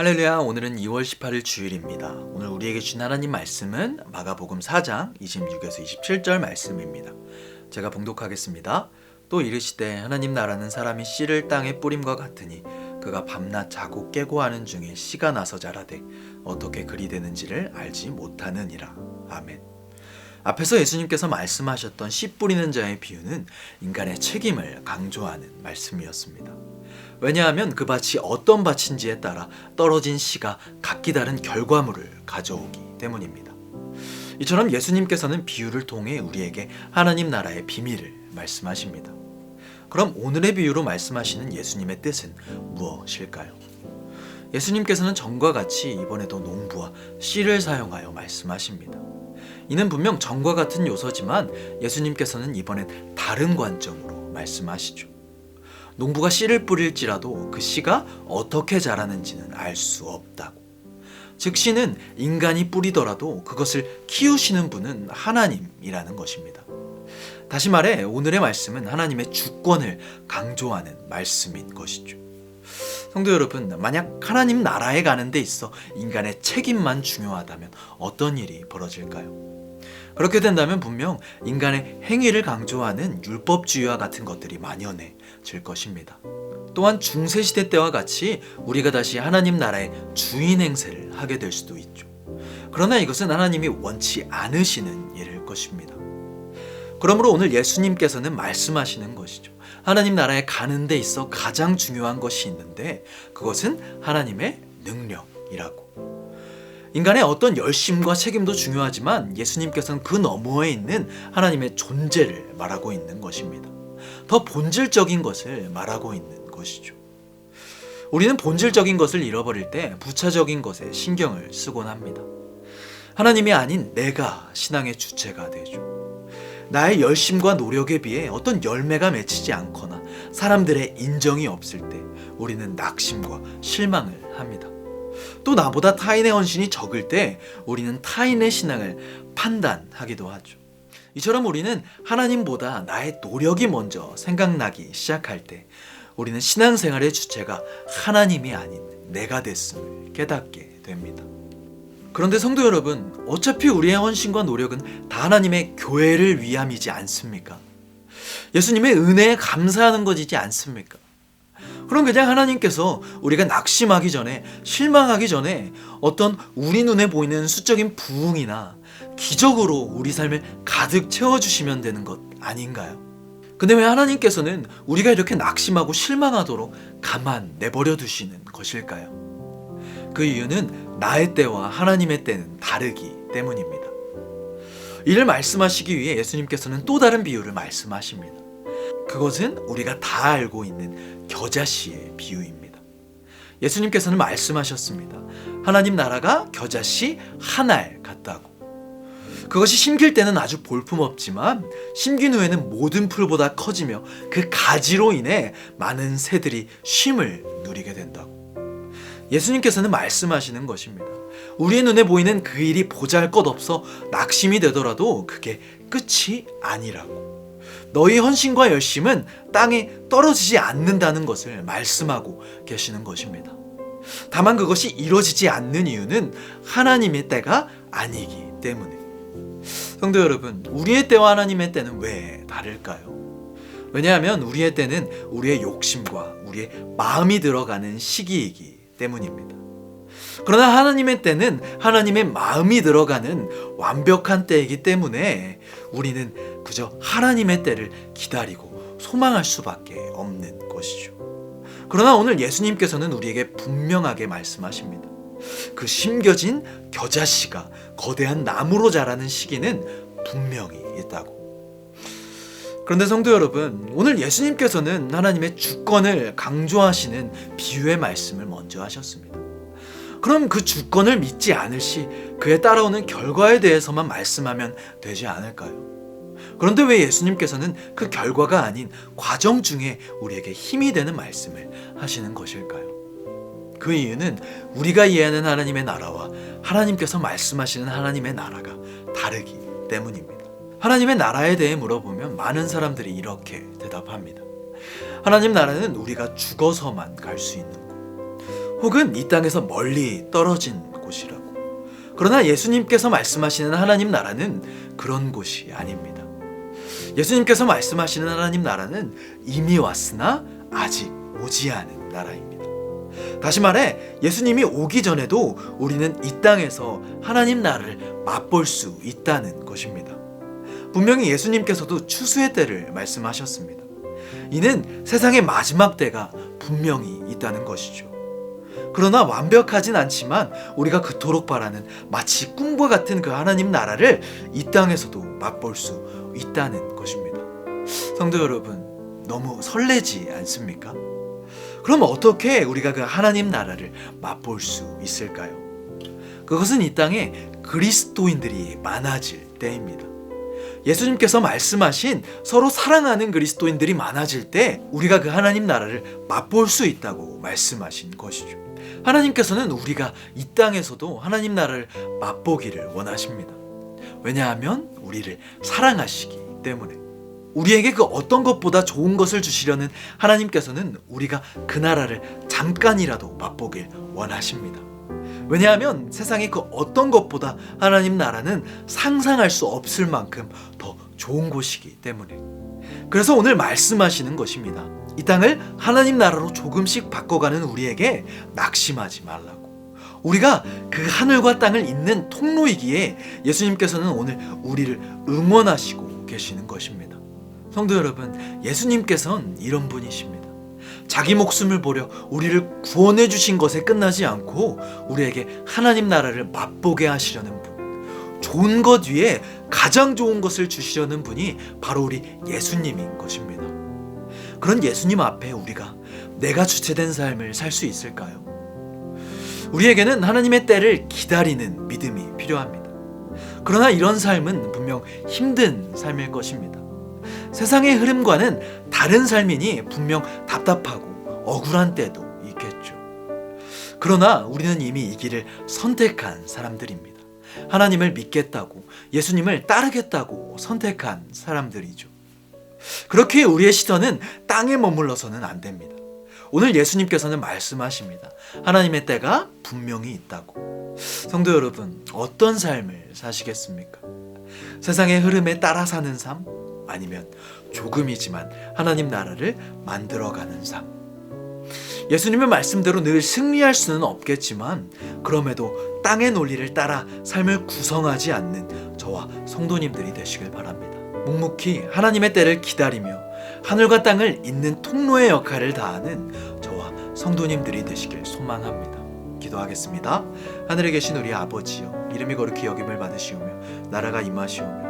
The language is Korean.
할렐루야 오늘은 2월 18일 주일입니다. 오늘 우리에게 주신 하나님 말씀은 마가복음 4장 26에서 27절 말씀입니다. 제가 봉독하겠습니다. 또 이르시되 하나님 나라는 사람이 씨를 땅에 뿌림과 같으니 그가 밤낮 자고 깨고 하는 중에 씨가 나서 자라되 어떻게 그리 되는지를 알지 못하느니라. 아멘. 앞에서 예수님께서 말씀하셨던 씨 뿌리는 자의 비유는 인간의 책임을 강조하는 말씀이었습니다. 왜냐하면 그 밭이 어떤 밭인지에 따라 떨어진 씨가 각기 다른 결과물을 가져오기 때문입니다. 이처럼 예수님께서는 비유를 통해 우리에게 하나님 나라의 비밀을 말씀하십니다. 그럼 오늘의 비유로 말씀하시는 예수님의 뜻은 무엇일까요? 예수님께서는 전과 같이 이번에도 농부와 씨를 사용하여 말씀하십니다. 이는 분명 전과 같은 요소지만 예수님께서는 이번엔 다른 관점으로 말씀하시죠. 농부가 씨를 뿌릴지라도 그 씨가 어떻게 자라는지는 알 수 없다고. 즉 씨는 인간이 뿌리더라도 그것을 키우시는 분은 하나님이라는 것입니다. 다시 말해 오늘의 말씀은 하나님의 주권을 강조하는 말씀인 것이죠. 성도 여러분, 만약 하나님 나라에 가는 데 있어 인간의 책임만 중요하다면 어떤 일이 벌어질까요? 그렇게 된다면 분명 인간의 행위를 강조하는 율법주의와 같은 것들이 만연해질 것입니다. 또한 중세시대 때와 같이 우리가 다시 하나님 나라의 주인 행세를 하게 될 수도 있죠. 그러나 이것은 하나님이 원치 않으시는 일일 것입니다. 그러므로 오늘 예수님께서는 말씀하시는 것이죠. 하나님 나라에 가는 데 있어 가장 중요한 것이 있는데 그것은 하나님의 능력이라고. 인간의 어떤 열심과 책임도 중요하지만 예수님께서는 그 너머에 있는 하나님의 존재를 말하고 있는 것입니다. 더 본질적인 것을 말하고 있는 것이죠. 우리는 본질적인 것을 잃어버릴 때 부차적인 것에 신경을 쓰곤 합니다. 하나님이 아닌 내가 신앙의 주체가 되죠. 나의 열심과 노력에 비해 어떤 열매가 맺히지 않거나 사람들의 인정이 없을 때 우리는 낙심과 실망을 합니다. 또 나보다 타인의 헌신이 적을 때 우리는 타인의 신앙을 판단하기도 하죠. 이처럼 우리는 하나님보다 나의 노력이 먼저 생각나기 시작할 때 우리는 신앙생활의 주체가 하나님이 아닌 내가 됐음을 깨닫게 됩니다. 그런데 성도 여러분, 어차피 우리의 헌신과 노력은 다 하나님의 교회를 위함이지 않습니까? 예수님의 은혜에 감사하는 것이지 않습니까? 그럼 그냥 하나님께서 우리가 낙심하기 전에 실망하기 전에 어떤 우리 눈에 보이는 수적인 부흥이나 기적으로 우리 삶을 가득 채워주시면 되는 것 아닌가요? 근데 왜 하나님께서는 우리가 이렇게 낙심하고 실망하도록 가만 내버려 두시는 것일까요? 그 이유는 나의 때와 하나님의 때는 다르기 때문입니다. 이를 말씀하시기 위해 예수님께서는 또 다른 비유를 말씀하십니다. 그것은 우리가 다 알고 있는 겨자씨의 비유입니다. 예수님께서는 말씀하셨습니다. 하나님 나라가 겨자씨 한 알 같다고. 그것이 심길 때는 아주 볼품없지만 심긴 후에는 모든 풀보다 커지며 그 가지로 인해 많은 새들이 쉼을 누리게 된다고. 예수님께서는 말씀하시는 것입니다. 우리의 눈에 보이는 그 일이 보잘 것 없어 낙심이 되더라도 그게 끝이 아니라고. 너희 헌신과 열심은 땅에 떨어지지 않는다는 것을 말씀하고 계시는 것입니다. 다만 그것이 이루어지지 않는 이유는 하나님의 때가 아니기 때문에. 성도 여러분, 우리의 때와 하나님의 때는 왜 다를까요? 왜냐하면 우리의 때는 우리의 욕심과 우리의 마음이 들어가는 시기이기 때문입니다. 그러나 하나님의 때는 하나님의 마음이 들어가는 완벽한 때이기 때문에 우리는 그저 하나님의 때를 기다리고 소망할 수밖에 없는 것이죠. 그러나 오늘 예수님께서는 우리에게 분명하게 말씀하십니다. 그 심겨진 겨자씨가 거대한 나무로 자라는 시기는 분명히 있다고. 그런데 성도 여러분, 오늘 예수님께서는 하나님의 주권을 강조하시는 비유의 말씀을 먼저 하셨습니다. 그럼 그 주권을 믿지 않을 시 그에 따라오는 결과에 대해서만 말씀하면 되지 않을까요? 그런데 왜 예수님께서는 그 결과가 아닌 과정 중에 우리에게 힘이 되는 말씀을 하시는 것일까요? 그 이유는 우리가 이해하는 하나님의 나라와 하나님께서 말씀하시는 하나님의 나라가 다르기 때문입니다. 하나님의 나라에 대해 물어보면 많은 사람들이 이렇게 대답합니다. 하나님 나라는 우리가 죽어서만 갈 수 있는 곳. 혹은 이 땅에서 멀리 떨어진 곳이라고. 그러나 예수님께서 말씀하시는 하나님 나라는 그런 곳이 아닙니다. 예수님께서 말씀하시는 하나님 나라는 이미 왔으나 아직 오지 않은 나라입니다. 다시 말해 예수님이 오기 전에도 우리는 이 땅에서 하나님 나라를 맛볼 수 있다는 것입니다. 분명히 예수님께서도 추수의 때를 말씀하셨습니다. 이는 세상의 마지막 때가 분명히 있다는 것이죠. 그러나 완벽하진 않지만 우리가 그토록 바라는 마치 꿈과 같은 그 하나님 나라를 이 땅에서도 맛볼 수 있다는 것입니다. 성도 여러분, 너무 설레지 않습니까? 그럼 어떻게 우리가 그 하나님 나라를 맛볼 수 있을까요? 그것은 이 땅에 그리스도인들이 많아질 때입니다. 예수님께서 말씀하신 서로 사랑하는 그리스도인들이 많아질 때 우리가 그 하나님 나라를 맛볼 수 있다고 말씀하신 것이죠. 하나님께서는 우리가 이 땅에서도 하나님 나라를 맛보기를 원하십니다. 왜냐하면 우리를 사랑하시기 때문에. 우리에게 그 어떤 것보다 좋은 것을 주시려는 하나님께서는 우리가 그 나라를 잠깐이라도 맛보길 원하십니다. 왜냐하면 세상의 그 어떤 것보다 하나님 나라는 상상할 수 없을 만큼 더 좋은 곳이기 때문에. 그래서 오늘 말씀하시는 것입니다. 이 땅을 하나님 나라로 조금씩 바꿔가는 우리에게 낙심하지 말라고. 우리가 그 하늘과 땅을 잇는 통로이기에 예수님께서는 오늘 우리를 응원하시고 계시는 것입니다. 성도 여러분, 예수님께서는 이런 분이십니다. 자기 목숨을 버려 우리를 구원해 주신 것에 끝나지 않고 우리에게 하나님 나라를 맛보게 하시려는 분. 좋은 것 위에 가장 좋은 것을 주시려는 분이 바로 우리 예수님인 것입니다. 그런 예수님 앞에 우리가 내가 주체된 삶을 살 수 있을까요? 우리에게는 하나님의 때를 기다리는 믿음이 필요합니다. 그러나 이런 삶은 분명 힘든 삶일 것입니다. 세상의 흐름과는 다른 삶이니 분명 답답하고 억울한 때도 있겠죠. 그러나 우리는 이미 이 길을 선택한 사람들입니다. 하나님을 믿겠다고 예수님을 따르겠다고 선택한 사람들이죠. 그렇게 우리의 시선은 땅에 머물러서는 안 됩니다. 오늘 예수님께서는 말씀하십니다. 하나님의 때가 분명히 있다고. 성도 여러분, 어떤 삶을 사시겠습니까? 세상의 흐름에 따라 사는 삶? 아니면 조금이지만 하나님 나라를 만들어가는 삶. 예수님의 말씀대로 늘 승리할 수는 없겠지만 그럼에도 땅의 논리를 따라 삶을 구성하지 않는 저와 성도님들이 되시길 바랍니다. 묵묵히 하나님의 때를 기다리며 하늘과 땅을 잇는 통로의 역할을 다하는 저와 성도님들이 되시길 소망합니다. 기도하겠습니다. 하늘에 계신 우리 아버지여 이름이 거룩히 여김을 받으시오며 나라가 임하시오며